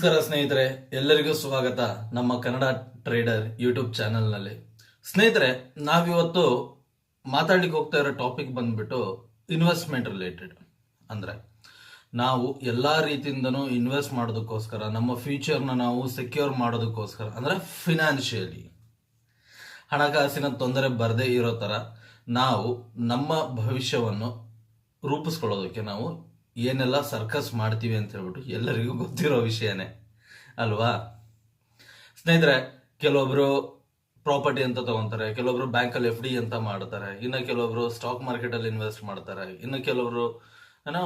ನಮಸ್ಕಾರ ಸ್ನೇಹಿತರೆ, ಎಲ್ಲರಿಗೂ ಸ್ವಾಗತ ನಮ್ಮ ಕನ್ನಡ ಟ್ರೇಡರ್ ಯೂಟ್ಯೂಬ್ ಚಾನೆಲ್ನಲ್ಲಿ. ಸ್ನೇಹಿತರೆ, ನಾವಿವತ್ತು ಮಾತಾಡ್ಲಿಕ್ಕೆ ಹೋಗ್ತಾ ಇರೋ ಟಾಪಿಕ್ ಬಂದ್ಬಿಟ್ಟು ಇನ್ವೆಸ್ಟ್ಮೆಂಟ್ ರಿಲೇಟೆಡ್ ಅಂದ್ರೆ, ನಾವು ಎಲ್ಲಾ ರೀತಿಯಿಂದನೂ ಇನ್ವೆಸ್ಟ್ ಮಾಡೋದಕ್ಕೋಸ್ಕರ, ನಮ್ಮ ಫ್ಯೂಚರ್ನ ನಾವು ಸೆಕ್ಯೂರ್ ಮಾಡೋದಕ್ಕೋಸ್ಕರ, ಅಂದ್ರೆ ಫಿನಾನ್ಷಿಯಲಿ ಹಣಕಾಸಿನ ತೊಂದರೆ ಬರದೇ ಇರೋ ಥರ ನಾವು ನಮ್ಮ ಭವಿಷ್ಯವನ್ನು ರೂಪಿಸ್ಕೊಳ್ಳೋದಕ್ಕೆ ನಾವು ಏನೆಲ್ಲ ಸರ್ಕಸ್ ಮಾಡ್ತೀವಿ ಅಂತ ಹೇಳ್ಬಿಟ್ಟು ಎಲ್ಲರಿಗೂ ಗೊತ್ತಿರೋ ವಿಷಯನೇ. ಅಲ್ವಾ? ಸ್ನೇಹಿತರೆ, ಕೆಲವೊಬ್ರು ಪ್ರಾಪರ್ಟಿ ಅಂತ ತಗೊಂತಾರೆ, ಕೆಲವೊಬ್ರು ಬ್ಯಾಂಕಲ್ಲಿ ಎಫ್ ಡಿ ಅಂತ ಮಾಡ್ತಾರೆ, ಇನ್ನು ಕೆಲವೊಬ್ರು ಸ್ಟಾಕ್ ಮಾರ್ಕೆಟ್ ಅಲ್ಲಿ ಇನ್ವೆಸ್ಟ್ ಮಾಡ್ತಾರೆ, ಇನ್ನು ಕೆಲವರು ಏನೋ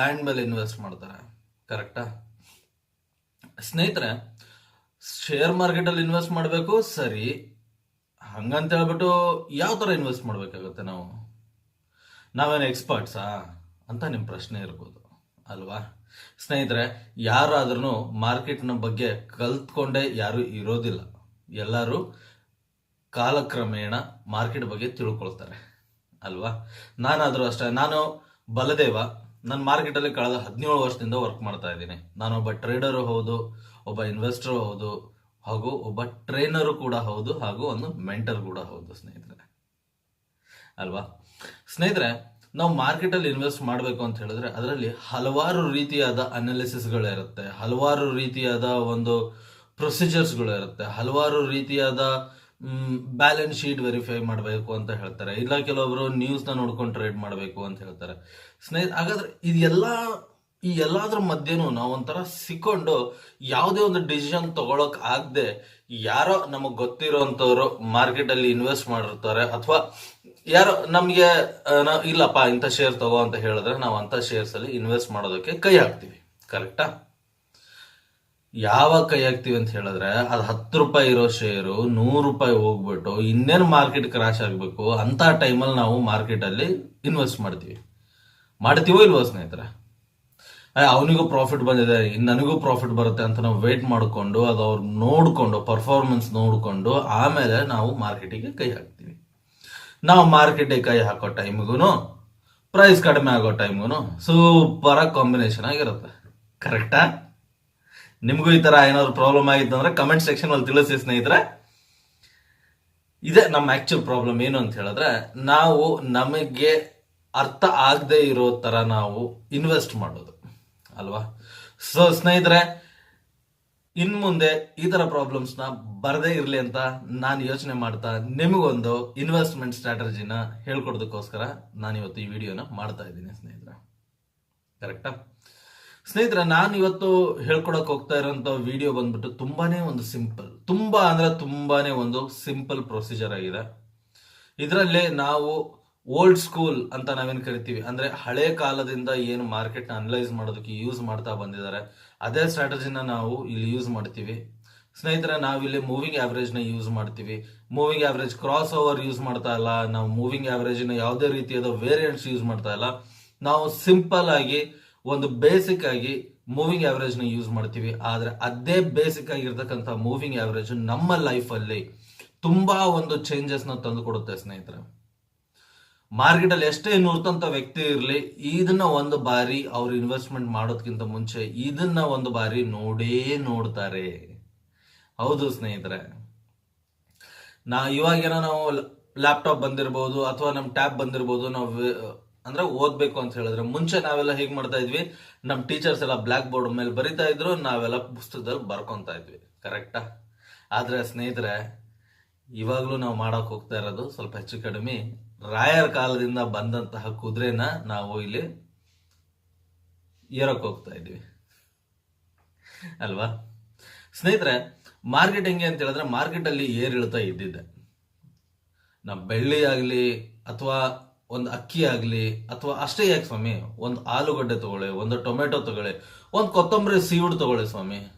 ಲ್ಯಾಂಡ್ ಮೇಲೆ ಇನ್ವೆಸ್ಟ್ ಮಾಡ್ತಾರೆ. ಕರೆಕ್ಟಾ? ಸ್ನೇಹಿತರೆ, ಶೇರ್ ಮಾರ್ಕೆಟ್ ಅಲ್ಲಿ ಇನ್ವೆಸ್ಟ್ ಮಾಡಬೇಕು, ಸರಿ. ಹಂಗಂತ ಹೇಳ್ಬಿಟ್ಟು ಯಾವ ತರ ಇನ್ವೆಸ್ಟ್ ಮಾಡ್ಬೇಕಾಗುತ್ತೆ ನಾವು? ನಾವೇನು ಎಕ್ಸ್ಪರ್ಟ್ಸಾ? ಅಂತ ನಿಮ್ಮ ಪ್ರಶ್ನೆ ಇರ್ಬೋದು. ಅಲ್ವಾ? ಸ್ನೇಹಿತರೆ ಯಾರಾದ್ರೂ ಮಾರ್ಕೆಟ್ನ ಬಗ್ಗೆ ಕಲ್ತ್ಕೊಂಡೇ ಯಾರು ಇರೋದಿಲ್ಲ. ಎಲ್ಲರೂ ಕಾಲಕ್ರಮೇಣ ಮಾರ್ಕೆಟ್ ಬಗ್ಗೆ ತಿಳ್ಕೊಳ್ತಾರೆ. ಅಲ್ವಾ? ನಾನಾದರೂ ಅಷ್ಟೇ. ನಾನು ಬಲದೇವ. ನಾನು ಮಾರ್ಕೆಟಲ್ಲಿ ಕಳೆದ ಹದಿನೇಳು ವರ್ಷದಿಂದ ವರ್ಕ್ ಮಾಡ್ತಾ ಇದ್ದೀನಿ. ನಾನೊಬ್ಬ ಟ್ರೇಡರು ಹೌದು, ಒಬ್ಬ ಇನ್ವೆಸ್ಟರ್ ಹೌದು, ಹಾಗೂ ಒಬ್ಬ ಟ್ರೈನರು ಕೂಡ ಹೌದು, ಹಾಗೂ ಒಂದು ಮೆಂಟರ್ ಕೂಡ ಹೌದು, ಸ್ನೇಹಿತರೆ. ಅಲ್ವಾ? ಸ್ನೇಹಿತರೆ ನಾವು ಮಾರ್ಕೆಟ್ ಅಲ್ಲಿ ಇನ್ವೆಸ್ಟ್ ಮಾಡಬೇಕು ಅಂತ ಹೇಳಿದ್ರೆ ಅದರಲ್ಲಿ ಹಲವಾರು ರೀತಿಯಾದ ಅನಾಲಿಸಿಸ್ಗಳಿರುತ್ತೆ ಹಲವಾರು ರೀತಿಯಾದ ಒಂದು ಪ್ರೊಸೀಜರ್ಸ್ಗಳು ಇರುತ್ತೆ. ಹಲವಾರು ರೀತಿಯಾದ ಬ್ಯಾಲೆನ್ಸ್ ಶೀಟ್ ವೆರಿಫೈ ಮಾಡಬೇಕು ಅಂತ ಹೇಳ್ತಾರೆ. ಇಲ್ಲ ಕೆಲವೊಬ್ರು ನ್ಯೂಸ್ನ ನೋಡ್ಕೊಂಡು ಟ್ರೇಡ್ ಮಾಡಬೇಕು ಅಂತ ಹೇಳ್ತಾರೆ. ಸ್ನೇಹಿತ ಹಾಗಾದ್ರೆ ಇದೆಲ್ಲ ಈ ಎಲ್ಲಾದ್ರ ಮಧ್ಯೆನೂ ನಾವೊಂಥರ ಸಿಕ್ಕೊಂಡು ಯಾವುದೇ ಒಂದು ಡಿಸಿಷನ್ ತಗೊಳಕ್ ಆಗದೆ ಯಾರೋ ನಮಗೆ ಮಾರ್ಕೆಟ್ ಅಲ್ಲಿ ಇನ್ವೆಸ್ಟ್ ಮಾಡಿರ್ತಾರೆ. ಅಥವಾ ಯಾರೋ ನಮ್ಗೆ ಇಲ್ಲಪ್ಪ, ಇಂಥ ಶೇರ್ ತಗೋ ಅಂತ ಹೇಳಿದ್ರೆ ನಾವು ಅಂತ ಶೇರ್ಸ್ ಅಲ್ಲಿ ಇನ್ವೆಸ್ಟ್ ಮಾಡೋದಕ್ಕೆ ಕೈ ಹಾಕ್ತಿವಿ. ಕರೆಕ್ಟಾ ಯಾವಾಗ ಕೈ ಹಾಕ್ತಿವಿ ಅಂತ ಹೇಳಿದ್ರೆ ಅದು ಹತ್ತು ರೂಪಾಯಿ ಇರೋ ಶೇರು ನೂರು ರೂಪಾಯಿ ಹೋಗ್ಬಿಟ್ಟು ಇನ್ನೇನು ಮಾರ್ಕೆಟ್ ಕ್ರಾಶ್ ಆಗಬೇಕು ಅಂತ ಟೈಮಲ್ಲಿ ನಾವು ಮಾರ್ಕೆಟ್ ಅಲ್ಲಿ ಇನ್ವೆಸ್ಟ್ ಮಾಡ್ತೀವಿ. ಮಾಡ್ತೀವೋ ಇಲ್ವೋ ಸ್ನೇಹಿತರೆ? ಅವನಿಗೂ ಪ್ರಾಫಿಟ್ ಬಂದಿದೆ ನನಗೂ ಪ್ರಾಫಿಟ್ ಬರುತ್ತೆ ಅಂತ ನಾವು ವೇಟ್ ಮಾಡಿಕೊಂಡು, ಅದು ಅವ್ರು ನೋಡಿಕೊಂಡು ಪರ್ಫಾರ್ಮೆನ್ಸ್ ನೋಡಿಕೊಂಡು, ಆಮೇಲೆ ನಾವು ಮಾರ್ಕೆಟಿಗೆ ಕೈ ಹಾಕ್ತೀವಿ. ನಾವು ಮಾರ್ಕೆಟಿಗೆ ಕೈ ಹಾಕೋ ಟೈಮ್ಗೂ ಪ್ರೈಸ್ ಕಡಿಮೆ ಆಗೋ ಟೈಮ್ಗೂ ಸೂಪರ್ ಆಗಿ ಕಾಂಬಿನೇಷನ್ ಆಗಿರುತ್ತೆ. ಕರೆಕ್ಟಾ ನಿಮಗೂ ಈ ಥರ ಏನಾದ್ರು ಪ್ರಾಬ್ಲಮ್ ಆಗಿತ್ತು ಅಂದರೆ ಕಮೆಂಟ್ ಸೆಕ್ಷನ್ ಅಲ್ಲಿ ತಿಳಿಸಿ ಸ್ನೇಹಿತರೆ. ಇದೇ ನಮ್ಮ ಆ್ಯಕ್ಚುಲ್ ಪ್ರಾಬ್ಲಮ್ ಏನು ಅಂತ ಹೇಳಿದ್ರೆ, ನಾವು ನಮಗೆ ಅರ್ಥ ಆಗದೆ ಇರೋ ಥರ ನಾವು ಇನ್ವೆಸ್ಟ್ ಮಾಡೋದು. ಅಲ್ವಾ? ಸೊ ಸ್ನೇಹಿತರೆ ಇನ್ ಮುಂದೆ ಈ ತರ ಪ್ರಾಬ್ಲಮ್ಸ್ನ ಬರದೇ ಇರ್ಲಿ ಅಂತ ನಾನು ಯೋಚನೆ ಮಾಡ್ತಾ ನಿಮಗೊಂದು ಇನ್ವೆಸ್ಟ್ಮೆಂಟ್ ಸ್ಟ್ರಾಟಜಿನ ಹೇಳ್ಕೊಡೋದಕ್ಕೋಸ್ಕರ ನಾನು ಇವತ್ತು ಈ ವಿಡಿಯೋನ ಮಾಡ್ತಾ ಇದ್ದೀನಿ ಸ್ನೇಹಿತರ. ಕರೆಕ್ಟಾ ಸ್ನೇಹಿತರ, ನಾನು ಇವತ್ತು ಹೇಳ್ಕೊಡಕ್ ಹೋಗ್ತಾ ಇರೋಂಥ ವಿಡಿಯೋ ಬಂದ್ಬಿಟ್ಟು ತುಂಬಾನೇ ಒಂದು ಸಿಂಪಲ್ ತುಂಬಾ ಅಂದ್ರೆ ತುಂಬಾನೇ ಒಂದು ಸಿಂಪಲ್ ಪ್ರೊಸೀಜರ್ ಆಗಿದೆ. ಇದರಲ್ಲಿ ನಾವು ಓಲ್ಡ್ ಸ್ಕೂಲ್ ಅಂತ ನಾವೇನ್ ಕರಿತೀವಿ, ಅಂದ್ರೆ ಹಳೆ ಕಾಲದಿಂದ ಏನು ಮಾರ್ಕೆಟ್ ಅನಲೈಸ್ ಮಾಡೋದಕ್ಕೆ ಯೂಸ್ ಮಾಡ್ತಾ ಬಂದಿದ್ದಾರೆ. ಅದೇ ಸ್ಟ್ರಾಟಜಿನ ನಾವು ಇಲ್ಲಿ ಯೂಸ್ ಮಾಡ್ತೀವಿ. ಸ್ನೇಹಿತರ ನಾವಿಲ್ಲಿ ಮೂವಿಂಗ್ ಆವರೇಜ್ನ ಯೂಸ್ ಮಾಡ್ತೀವಿ. Moving average cross over use ಮಾಡ್ತಾ ಇಲ್ಲ. ನಾವು ಮೂವಿಂಗ್ ಆವರೇಜ್ನ ಯಾವುದೇ ರೀತಿಯಾದ ವೇರಿಯಂಟ್ಸ್ ಯೂಸ್ ಮಾಡ್ತಾ ಇಲ್ಲ. ನಾವು ಸಿಂಪಲ್ ಆಗಿ ಒಂದು ಬೇಸಿಕ್ ಆಗಿ ಮೂವಿಂಗ್ ಆವರೇಜ್ನ ಯೂಸ್ ಮಾಡ್ತೀವಿ. ಆದರೆ ಅದೇ ಬೇಸಿಕ್ ಆಗಿರ್ತಕ್ಕಂಥ ಮೂವಿಂಗ್ ಆವರೇಜ್ ನಮ್ಮ ಲೈಫ್ ಅಲ್ಲಿ ತುಂಬಾ ಒಂದು ಚೇಂಜಸ್ನ ತಂದು ಕೊಡುತ್ತೆ ಸ್ನೇಹಿತರೆ. ಮಾರ್ಕೆಟ್ ಅಲ್ಲಿ ಎಷ್ಟೇ ನೋಡ್ತಂತ ವ್ಯಕ್ತಿ ಇರಲಿ, ಇದನ್ನ ಒಂದು ಬಾರಿ ಅವ್ರು ಇನ್ವೆಸ್ಟ್ಮೆಂಟ್ ಮಾಡೋದಕ್ಕಿಂತ ಮುಂಚೆ ಇದನ್ನ ಒಂದು ಬಾರಿ ನೋಡೇ ನೋಡ್ತಾರೆ. ಹೌದು ಸ್ನೇಹಿತರೆ. ನಾ ಇವಾಗೇನೋ ನಾವು ಲ್ಯಾಪ್ಟಾಪ್ ಬಂದಿರಬಹುದು ಅಥವಾ ನಮ್ಮ ಟ್ಯಾಬ್ ಬಂದಿರಬಹುದು ನಾವು, ಅಂದ್ರೆ ಓದ್ಬೇಕು ಅಂತ ಹೇಳಿದ್ರೆ, ಮುಂಚೆ ನಾವೆಲ್ಲ ಹೇಗ್ ಮಾಡ್ತಾ ಇದ್ವಿ? ನಮ್ಮ ಟೀಚರ್ಸ್ ಎಲ್ಲ ಬ್ಲಾಕ್ ಬೋರ್ಡ್ ಮೇಲೆ ಬರಿತಾ ಇದ್ರು, ನಾವೆಲ್ಲ ಪುಸ್ತಕದಲ್ಲಿ ಬರ್ಕೊಂತಾ ಇದ್ವಿ. ಕರೆಕ್ಟಾ ಆದ್ರೆ ಸ್ನೇಹಿತರೆ, ಇವಾಗ್ಲೂ ನಾವು ಮಾಡಕ್ ಹೋಗ್ತಾ ಇರೋದು ಸ್ವಲ್ಪ ಹೆಚ್ಚು ಕಡಿಮೆ. ರಾಯರ್ ಕಾಲದಿಂದ ಬಂದಂತಹ ಕುದುರೆನ ನಾವು ಇಲ್ಲಿ ಏರಕ್ ಹೋಗ್ತಾ ಇದ್ದೀವಿ. ಅಲ್ವಾ? ಸ್ನೇಹಿತರೆ, ಮಾರ್ಕೆಟ್ ಹೆಂಗೆ ಅಂತ ಹೇಳಿದ್ರೆ ಮಾರ್ಕೆಟ್ ಅಲ್ಲಿ ಏರಿಳಿತ ಇದ್ದಿದ್ದೆ ನಮ್ಮ ಬೆಳ್ಳಿ ಆಗಲಿ ಅಥವಾ ಒಂದು ಅಕ್ಕಿ ಆಗಲಿ ಅಥವಾ ಅಷ್ಟೇ ಯಾಕೆ ಸ್ವಾಮಿ? ಒಂದು ಆಲೂಗಡ್ಡೆ ತಗೊಳ್ಳಿ, ಒಂದು ಟೊಮೆಟೊ ತಗೊಳ್ಳಿ, ಒಂದು ಕೊತ್ತಂಬರಿ ಸೀವುಡ್ ತಗೊಳ್ಳಿ ಸ್ವಾಮಿ.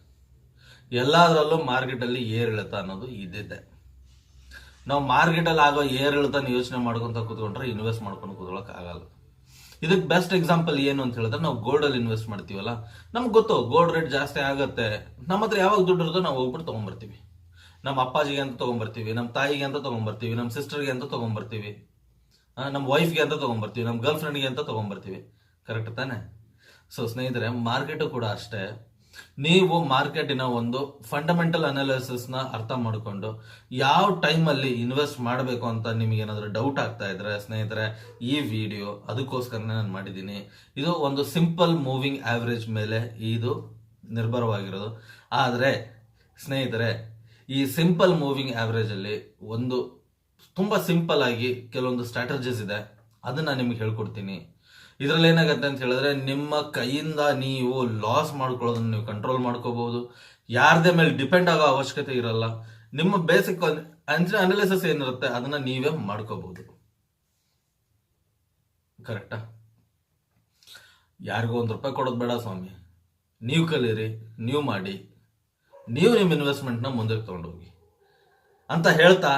ಎಲ್ಲದರಲ್ಲೂ ಮಾರ್ಕೆಟಲ್ಲಿ ಏರಿಳಿತ ಅನ್ನೋದು ಇದ್ದಿದ್ದೆ ನಾವು ಮಾರ್ಕೆಟ್ ಅಲ್ಲಿ ಆಗೋ ಏರಿಳಿತನ ಯೋಚನೆ ಮಾಡ್ಕೊಂತ ಕೂತ್ಕೊಂಡ್ರೆ ಇನ್ವೆಸ್ಟ್ ಮಾಡ್ಕೊಂಡು ಕೂತ್ಕೊಳ್ಳೋಕೆ ಆಗಲ್ಲ. ಇದಕ್ಕೆ ಬೆಸ್ಟ್ ಎಕ್ಸಾಂಪಲ್ ಏನು ಅಂತ ಹೇಳಿದ್ರೆ ನಾವು ಗೋಲ್ಡ್ ಅಲ್ಲಿ ಇನ್ವೆಸ್ಟ್ ಮಾಡ್ತೀವಲ್ಲ? ನಮ್ಗೆ ಗೊತ್ತು ಗೋಲ್ಡ್ ರೇಟ್ ಜಾಸ್ತಿ ಆಗುತ್ತೆ. ನಮ್ಮ ಹತ್ರ ಯಾವಾಗ ದುಡ್ಡು ಇರುತ್ತೋ ನಾವು ಹೋಗ್ಬಿಟ್ಟು ತಗೊಂಡ್ಬರ್ತೀವಿ ನಮ್ಮ ಅಪ್ಪಾಜಿಗೆ ಅಂತ ತಗೊಂಡ್ಬರ್ತೀವಿ ನಮ್ಮ ತಾಯಿಗೆ ಅಂತ ತಗೊಂಡ್ಬರ್ತೀವಿ ನಮ್ಮ ಸಿಸ್ಟರ್ಗೆ ಅಂತ ತಗೊಂಡ್ಬರ್ತೀವಿ ಆ, ನಮ್ಮ ವೈಫ್ಗೆ ಅಂತ ತಗೊಂಡ್ಬರ್ತೀವಿ ನಮ್ಮ ಗರ್ಲ್ ಫ್ರೆಂಡ್ಗೆ ಅಂತ ತಗೊಂಡ್ಬರ್ತೀವಿ ಕರೆಕ್ಟ್ ತಾನೆ? ಸೊ ಸ್ನೇಹಿತರೆ ಮಾರ್ಕೆಟು ಕೂಡ ಅಷ್ಟೇ. ನೀವು ಮಾರ್ಕೆಟಿನ ಒಂದು ಫಂಡಮೆಂಟಲ್ ಅನಾಲಿಸಿಸ್ನ ಅರ್ಥ ಮಾಡಿಕೊಂಡು ಯಾವ ಟೈಮಲ್ಲಿ ಇನ್ವೆಸ್ಟ್ ಮಾಡಬೇಕು ಅಂತ ನಿಮಗೆ ಏನಾದರೂ ಡೌಟ್ ಆಗ್ತಾ ಇದ್ರೆ, ಸ್ನೇಹಿತರೆ, ಈ ವಿಡಿಯೋ ಅದಕ್ಕೋಸ್ಕರನೇ ನಾನು ಮಾಡಿದ್ದೀನಿ. ಇದು ಒಂದು ಸಿಂಪಲ್ ಮೂವಿಂಗ್ ಆವರೇಜ್ ಮೇಲೆ ಇದು ನಿರ್ಭರವಾಗಿರೋದು. ಆದರೆ, ಸ್ನೇಹಿತರೆ, ಈ ಸಿಂಪಲ್ ಮೂವಿಂಗ್ ಆವರೇಜ್ ಅಲ್ಲಿ ಒಂದು ತುಂಬಾ ಸಿಂಪಲ್ ಆಗಿ ಕೆಲವೊಂದು ಸ್ಟ್ರಾಟಜೀಸ್ ಇದೆ. ಅದನ್ನ ನಿಮ್ಗೆ ಹೇಳ್ಕೊಡ್ತೀನಿ. ಇದರಲ್ಲಿ ಏನಾಗುತ್ತೆ ಅಂತ ಹೇಳಿದ್ರೆ, ನಿಮ್ಮ ಕೈಯಿಂದ ನೀವು ಲಾಸ್ ಮಾಡ್ಕೊಳ್ಳೋದನ್ನ ನೀವು ಕಂಟ್ರೋಲ್ ಮಾಡ್ಕೋಬಹುದು. ಯಾರದೇ ಮೇಲೆ ಡಿಪೆಂಡ್ ಆಗೋ ಅವಶ್ಯಕತೆ ಇರಲ್ಲ. ನಿಮ್ಮ ಬೇಸಿಕ್ ಅನಾಲಿಸಿಸ್ ಏನಿರುತ್ತೆ, ಅದನ್ನ ನೀವೇ ಮಾಡ್ಕೋಬಹುದು. ಕರೆಕ್ಟಾ ಯಾರಿಗೂ ಒಂದು ರೂಪಾಯಿ ಕೊಡೋದು ಬೇಡ ಸ್ವಾಮಿ. ನೀವು ಕಲೀರಿ, ನೀವು ಮಾಡಿ. ನೀವು ನಿಮ್ಮ ಇನ್ವೆಸ್ಟ್ಮೆಂಟ್ನ ಮುಂದಕ್ಕೆ ತೊಗೊಂಡೋಗಿ. ಅಂತ ಹೇಳ್ತಾ,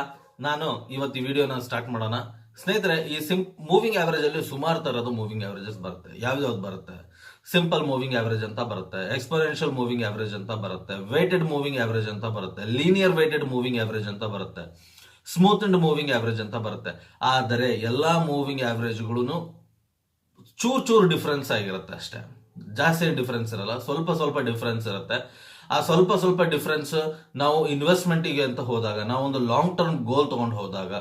ನಾನು ಇವತ್ತು ಈ ವಿಡಿಯೋನ ಸ್ಟಾರ್ಟ್ ಮಾಡೋಣ. ಸ್ನೇಹಿತರೆ, ಈ ಸಿಂ ಮೂವಿಂಗ್ ಆವರೇಜ್ ಅಲ್ಲಿ ಸುಮಾರು ತರದ್ದು ಮೂವಿಂಗ್ ಆವರೇಜಸ್ ಬರುತ್ತೆ. ಯಾವ್ದು ಬರುತ್ತೆ? ಸಿಂಪಲ್ ಮೂವಿಂಗ್ ಆವರೇಜ್ ಅಂತ ಬರುತ್ತೆ ಎಕ್ಸ್ಪರೆನ್ಷಿಯಲ್ ಮೂವಿಂಗ್ ಆವರೇಜ್ ಅಂತ ಬರುತ್ತೆ ವೇಟೆಡ್ ಮೂವಿಂಗ್ ಆವರೇಜ್ ಅಂತ ಬರುತ್ತೆ ಲೀನಿಯರ್ ವೇಟೆಡ್ ಮೂವಿಂಗ್ ಆವರೇಜ್ ಅಂತ ಬರುತ್ತೆ ಸ್ಮೂತ್ ಅಂಡ್ ಮೂವಿಂಗ್ ಆವರೇಜ್ ಅಂತ ಬರುತ್ತೆ. ಆದರೆ ಎಲ್ಲಾ ಮೂವಿಂಗ್ ಆವರೇಜ್ಗಳು ಚೂರ್ ಚೂರ್ ಡಿಫ್ರೆನ್ಸ್ ಆಗಿರುತ್ತೆ ಅಷ್ಟೇ. ಜಾಸ್ತಿ ಡಿಫ್ರೆನ್ಸ್ ಇರಲ್ಲ, ಸ್ವಲ್ಪ ಸ್ವಲ್ಪ ಡಿಫ್ರೆನ್ಸ್ ಇರುತ್ತೆ. ಆ ಸ್ವಲ್ಪ ಸ್ವಲ್ಪ ಡಿಫ್ರೆನ್ಸ್ ನಾವು ಇನ್ವೆಸ್ಟ್ಮೆಂಟಿಗೆ ಅಂತ ಹೋದಾಗ ನಾವು ಒಂದು ಲಾಂಗ್ ಟರ್ಮ್ ಗೋಲ್ ತಗೊಂಡು ಹೋದಾಗ